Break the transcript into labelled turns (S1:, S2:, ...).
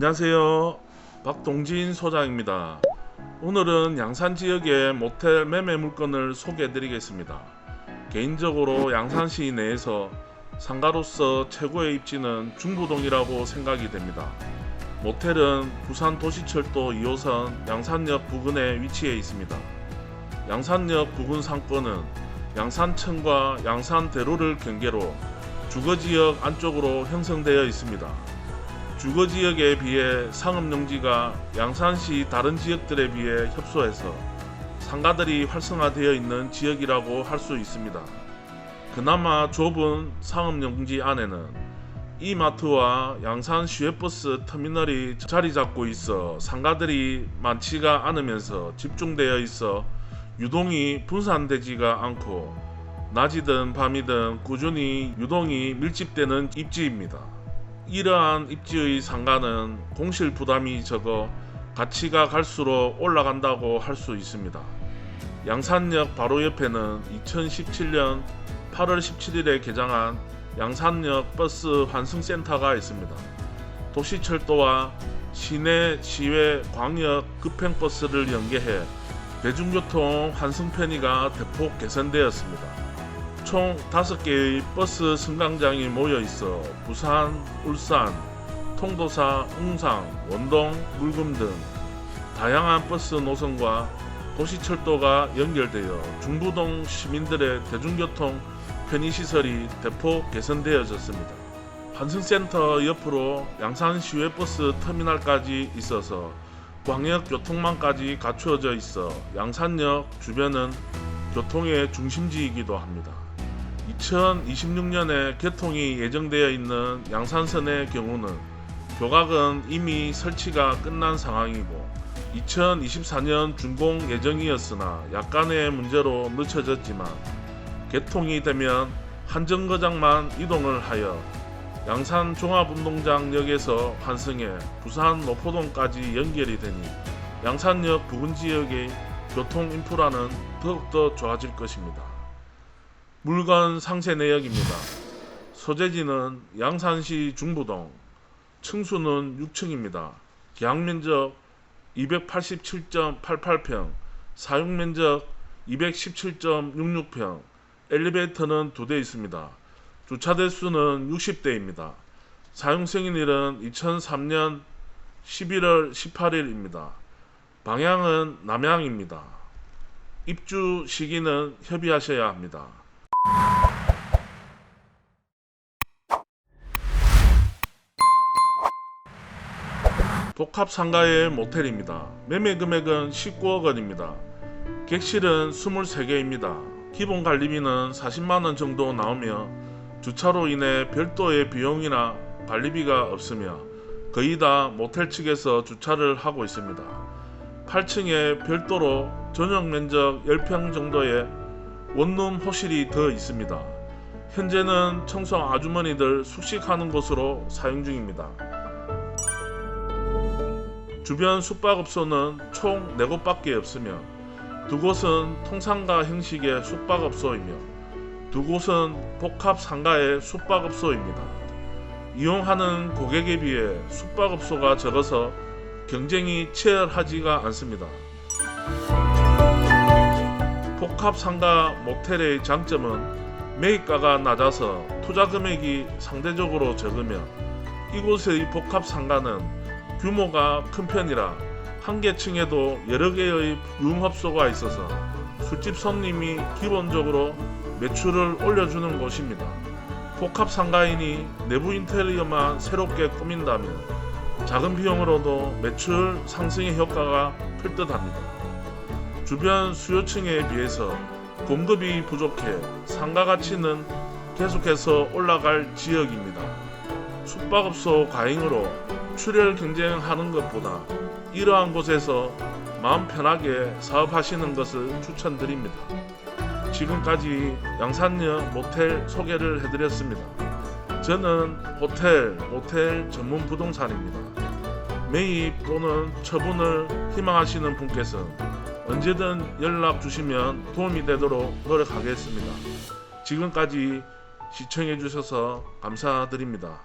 S1: 안녕하세요. 박동진 소장입니다. 오늘은 양산 지역의 모텔 매매 물건을 소개해 드리겠습니다. 개인적으로 양산시 내에서 상가로서 최고의 입지는 중부동이라고 생각이 됩니다. 모텔은 부산 도시철도 2호선 양산역 부근에 위치해 있습니다. 양산역 부근 상권은 양산천과 양산대로를 경계로 주거지역 안쪽으로 형성되어 있습니다. 주거 지역에 비해 상업용지가 양산시 다른 지역들에 비해 협소해서 상가들이 활성화되어 있는 지역이라고 할 수 있습니다. 그나마 좁은 상업 용지 안에는 이마트와 양산 시외버스 터미널이 자리 잡고 있어 상가들이 많지가 않으면서 집중되어 있어 유동이 분산되지가 않고 낮이든 밤이든 꾸준히 유동이 밀집되는 입지입니다. 이러한 입지의 상가는 공실 부담이 적어 가치가 갈수록 올라간다고 할 수 있습니다. 양산역 바로 옆에는 2017년 8월 17일에 개장한 양산역 버스 환승센터가 있습니다. 도시철도와 시내, 시외, 광역 급행버스를 연계해 대중교통 환승 편의가 대폭 개선되었습니다. 총 5개의 버스 승강장이 모여 있어 부산, 울산, 통도사, 웅상, 원동, 물금 등 다양한 버스 노선과 도시철도가 연결되어 중부동 시민들의 대중교통 편의시설이 대폭 개선되어졌습니다. 환승센터 옆으로 양산 시외버스 터미널까지 있어서 광역교통망까지 갖추어져 있어 양산역 주변은 교통의 중심지이기도 합니다. 2026년에 개통이 예정되어 있는 양산선의 경우는 교각은 이미 설치가 끝난 상황이고 2024년 준공 예정이었으나 약간의 문제로 늦춰졌지만 개통이 되면 한정거장만 이동을 하여 양산 종합운동장역에서 환승해 부산 노포동까지 연결이 되니 양산역 부근 지역의 교통 인프라는 더욱더 좋아질 것입니다. 물건 상세 내역입니다. 소재지는 양산시 중부동, 층수는 6층입니다. 계약면적 287.88평, 사용면적 217.66평, 엘리베이터는 두 대 있습니다. 주차 대 수는 60대입니다. 사용 승인일은 2003년 11월 18일입니다. 방향은 남향입니다. 입주 시기는 협의하셔야 합니다. 복합 상가의 모텔입니다. 매매 금액은 19억 원입니다. 객실은 23개입니다. 기본 관리비는 40만 원 정도 나오며 주차로 인해 별도의 비용이나 관리비가 없으며 거의 다 모텔 측에서 주차를 하고 있습니다. 8층에 별도로 전용 면적 10평 정도의 원룸 호실이 더 있습니다. 현재는 청소 아주머니들 숙식하는 곳으로 사용 중입니다. 주변 숙박업소는 총 4곳밖에 없으며 두 곳은 통상가 형식의 숙박업소이며 두 곳은 복합 상가의 숙박업소입니다. 이용하는 고객에 비해 숙박업소가 적어서 경쟁이 치열하지가 않습니다. 복합 상가 모텔의 장점은 매입가가 낮아서 투자 금액이 상대적으로 적으며 이곳의 복합 상가는 규모가 큰 편이라 한 개 층에도 여러 개의 융합소가 있어서 술집 손님이 기본적으로 매출을 올려주는 곳입니다. 복합 상가이니 내부 인테리어만 새롭게 꾸민다면 작은 비용으로도 매출 상승의 효과가 필듯합니다. 주변 수요층에 비해서 공급이 부족해 상가 가치는 계속해서 올라갈 지역입니다. 숙박업소 과잉으로 출혈 경쟁하는 것보다 이러한 곳에서 마음 편하게 사업하시는 것을 추천드립니다. 지금까지 양산역 모텔 소개를 해드렸습니다. 저는 호텔, 모텔 전문 부동산입니다. 매입 또는 처분을 희망하시는 분께서 언제든 연락 주시면 도움이 되도록 노력하겠습니다. 지금까지 시청해 주셔서 감사드립니다.